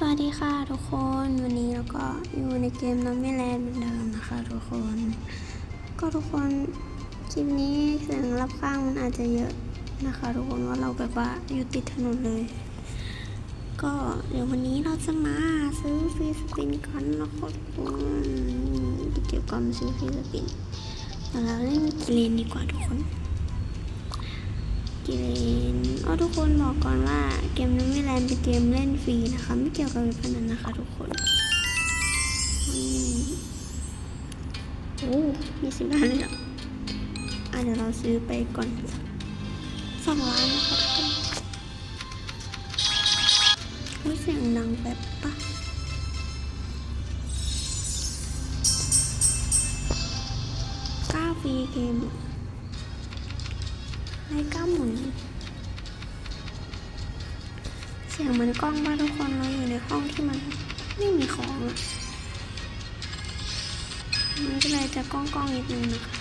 สวัสดีค่ะทุกคนวันนี้เราก็อยู่ในเกมน้ำไม่แลนด์เหมือนเดิมนะคะทุกคน ก็ทุกคนคลิปนี้เสียงรับข้างมันอาจจะเยอะนะคะทุกคนว่าเราแบบว่าอยู่ติดถนนเลย ก็เดี๋ยววันนี้เราจะมาซื้อฟรีสปินกันนะคะทุกคนกิจกรรมซื้อฟรีสปินเดี๋ยวเราเล่นเลนดีกว่าทุกคน กิเลนอ๋อทุกคนบอกก่อนว่าเกมนั้นไม่แลนเป็นเกมเล่นฟรีนะคะ ไม่เกี่ยวกับเว็บพนันนะคะ ทุกคนโอ้มีสิบล้านเลยเหรออะเดี๋ยวเราซื้อไปก่อนสองล้านนะคะทุกคนเสียงดังแบบปะเก้าฟรีเกม ได้เก้าหมุน เสียงเหมือนกล้องบ้านทุกคนเราอยู่ในห้องที่มันไม่มีของอะมันก็เลยจะกล้องกล้องนิดนึงนะคะ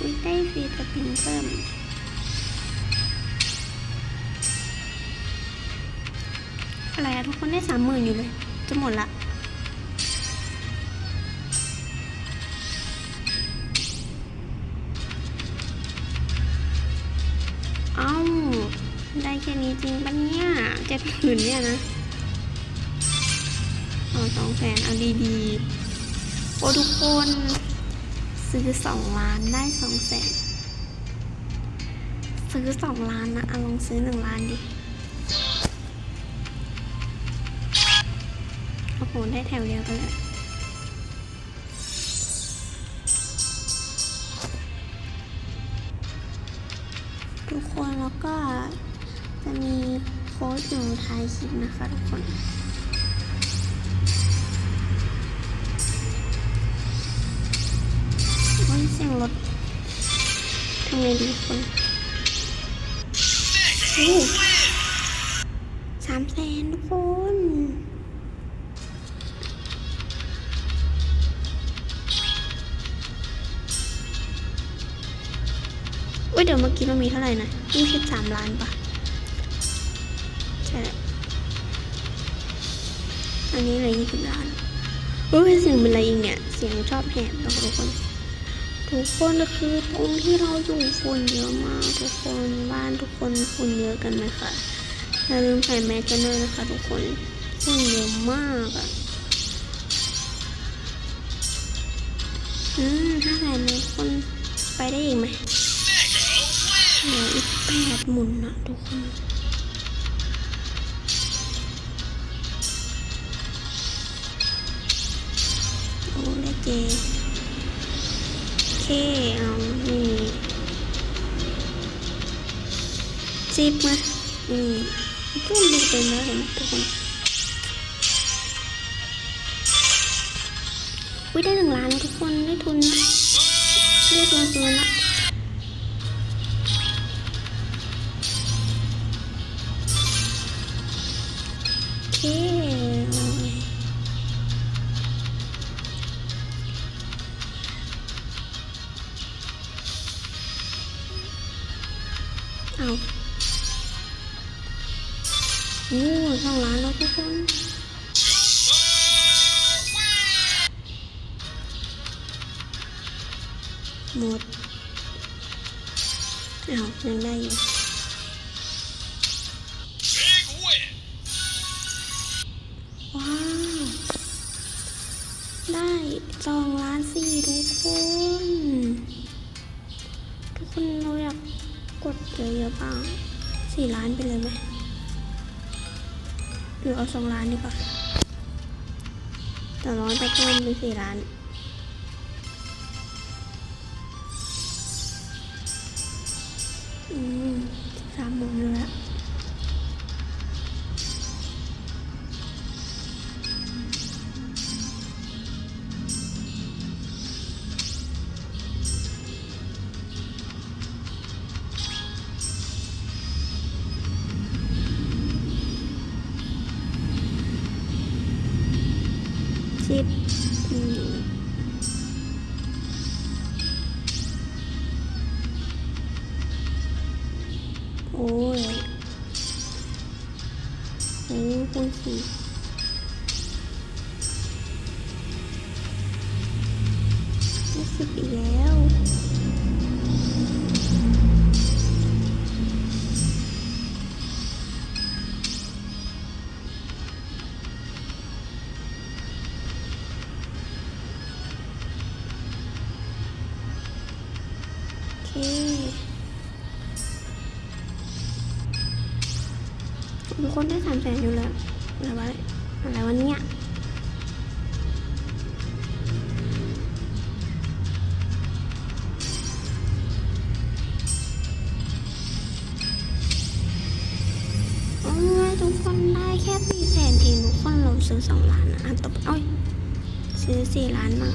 วิได้ฟรีสปินเพิ่มอะไรอะทุกคนได้สามหมื่นอยู่เลย จะหมดละ ค่นี้จริงปะเนี่ยเจ็ดหมื่นเนี่ยนะเอาสองแสนเอาดีๆโอ้ทุกคน ซื้อสองล้านได้สองแสนซื้อสองล้านนะเอาลองซื้อหนึ่งล้านดิ โอ้โห ได้แถวเดียวกันเลยทุกคนแล้วก็ จะมีโค้ดอยู่ท้ายคลิปนะคะทุกคนโอ้ยเสียงรถทำไงดีทุกคนโอ้สามแสนทุกคนอุ้ยเดี๋ยวเมื่อกี้เรามีเท่าไหร่นะยี่สิบสามล้านปะ อันนี้เลือยี่สิบล้านเฮ้ยเสียงเป็นอะไรอีกเนี่ย เสียงชอบแหบนะทุกคน ทุกคนคือตรงที่เราอยู่ฝุ่นเยอะมากทุกคนบ้านทุกคนฝุ่นเยอะกันไหมคะอย่าลืมใส่แมสกันด้วยนะคะทุกคนฝุ่นเยอะมากอะอืมห้าแสนเลยทุกคนไปได้อีกไหมอีกแปดหมุนนะทุกคน เจเคเอานี่จิบมาอืมก็ดูเป็นแล้วเห็นไหมทุกคนวิได้หนึ่งล้านทุกคนได้ทุนนะได้ทุนคืนละโอเค หมดเอายังได้อยู่ Big win! ว้าว ได้สองล้านสี่ทุกคน ทุกคนเราอยากกดเยอะๆบ้างสี่ล้านไปเลยไหมหรือเอาสองล้านดีกว่าแต่ร้อนจะเพิ่มเป็นสี่ล้าน อืมสาม คูณสี่ยี่สิบอีกแล้วโอเค ทุกคนได้สามแสนอยู่แล้วอะไรวะอะไรวะเนี่ยทุกคนได้แค่สี่แสนเองทุกคนเราซื้อสองล้านนะอะตบเอ้ยซื้อสี่ล้านมา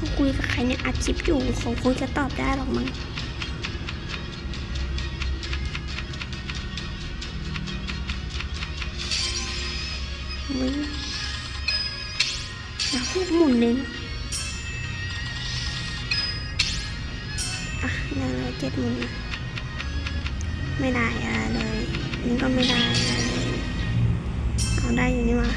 เขาคุยกับใครเนี่ยอัดคลิปอยู่เขาคงจะตอบได้หรอกมั้งอุ๊ยอยากหมุนเลยนะอะได้เลยเจ็ดหมุนนะไม่ได้อะไรเลยนี่ก็ไม่ได้อะไรเลยเอาได้อยู่นี่มา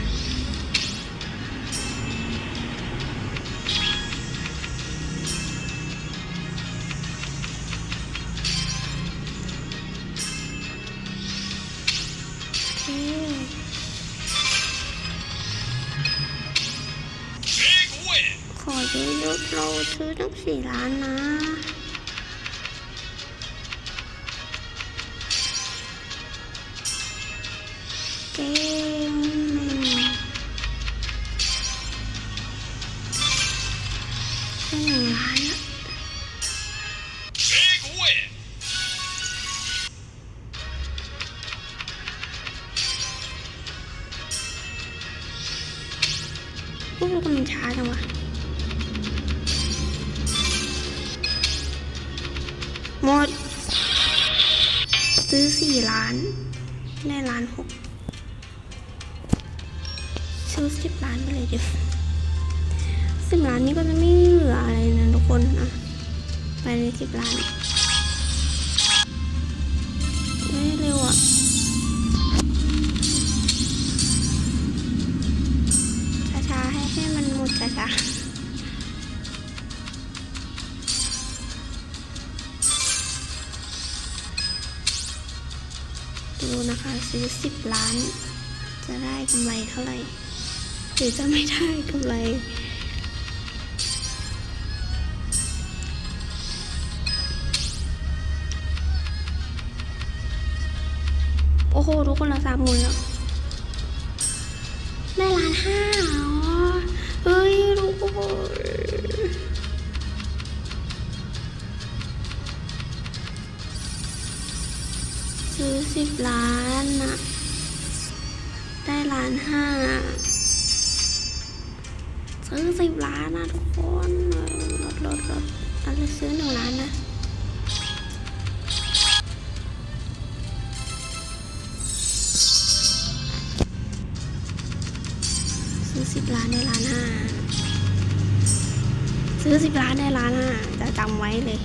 เราซื้อตั้งสี่ล้านนะเกมหนึ่งได้หนึ่งล้านละ Big win! พวกมันช้าจังวะ หมด ซื้อสี่ล้านได้ล้านหกซื้อสิบล้านไปเลยดิสิบล้านนี้ก็จะไม่เหลืออะไรนะทุกคนนะไปเลยสิบล้าน ซื้อสิบล้าน จะได้กำไรเท่าไหร่ หรือจะไม่ได้กำไร โอ้โห ทุกคนเราสามหมุนแล้ว ได้ล้านห้าเหรอเฮ้ย ทุกคน ซื้อสิบล้านนะได้ล้านห้าซื้อสิบล้านนะทุกคนลดลดลดอะไรซื้อหนึ่งล้านนะซื้อสิบล้านได้ล้านห้าซื้อสิบล้านได้ล้านห้าจะจำไว้เลย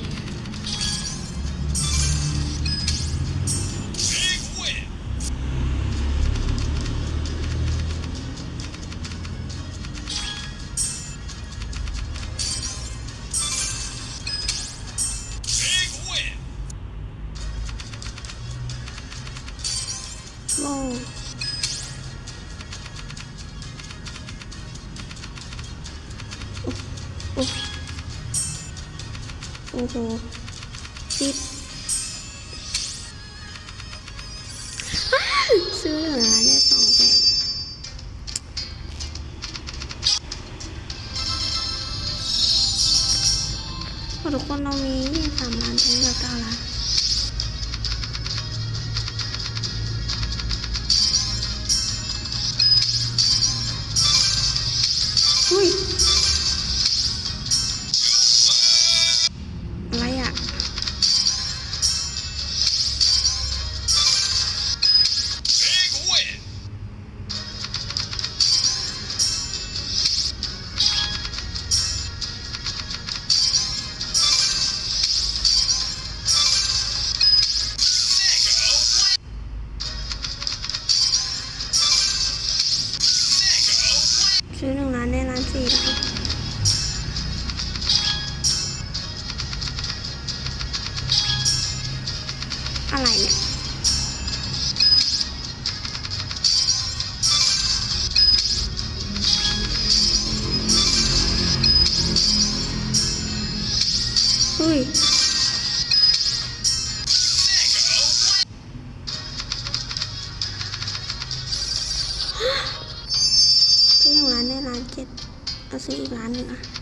อ้โหสิบอ้าวซื้อเหลือได้สองแสนพอทุกคนเรามียี่สามล้านถึงจะเก้าล้าน หนึ่งล้านได้ล้านสี่อะไรเนี่ย เอาซื้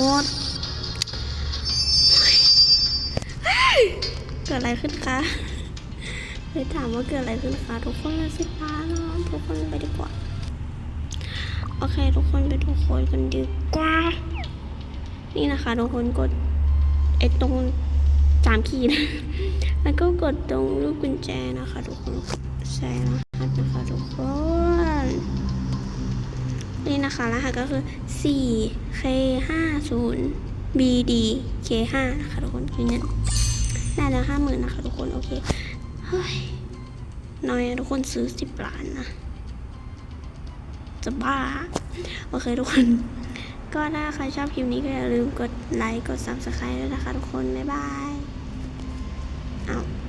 หนึ่งอะหมดเกิดอะไรขึ้นคะเลยถามว่าเกิดอะไรขึ้นคะทุกคนเลยสิป้าเนาะทุกคนไปดีกว่า โอเค ทุกคนไปทุกคนกันดีกว่า นี่นะคะทุกคนกดไอ้ตรงสามขีดแล้วก็กดตรงรูปกุญแจนะคะ ทุกคนใช่รหัสนะคะทุกคน นี่นะคะ รหัสก็คือ 4 k 5 0 bd k 5 นะคะทุกคนคือเงินได้แล้วห้าหมื่นนะคะทุกคน โอเค เฮ้ย น้อยทุกคนซื้อสิบล้านนะ จะบ้า โอเคทุกคน ก็ถ้าใครชอบคลิปนี้ก็อย่าลืมกดไลค์ กด subscribe ด้วยนะคะทุกคน บ๊ายบาย เอา